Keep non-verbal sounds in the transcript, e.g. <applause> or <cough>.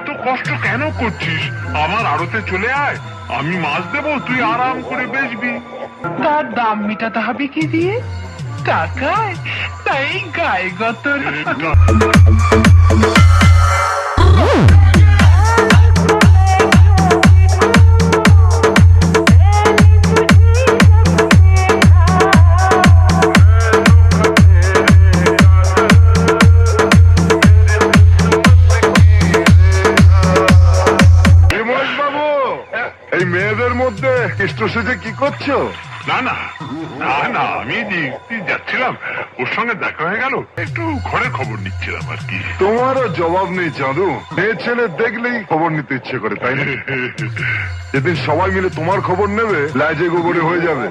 এত কষ্ট কেন করছিস? আমার আড়তে চলে আয়। আমি মাছ দেবো তুই আরাম করে বেচবি। তার দাম মিটাতে হবে কি দিয়ে? টাকায়। তাই গায়ে গতর। এই মেয়েদের মধ্যে কৃষ্ণ সেজে কি করছ? না না না না আমি যাচ্ছিলাম। ওর সঙ্গে দেখা হয়ে গেল। একটু ঘরে খবর নিচ্ছিলাম আর কি। তোমারও জবাব নেই চাঁদু মেয়ে ছেলে দেখলেই খবর নিতে ইচ্ছে করে তাই না? <laughs> যেদিন সবাই মিলে তোমার খবর নেবে লাইজে গোবরে হয়ে যাবে।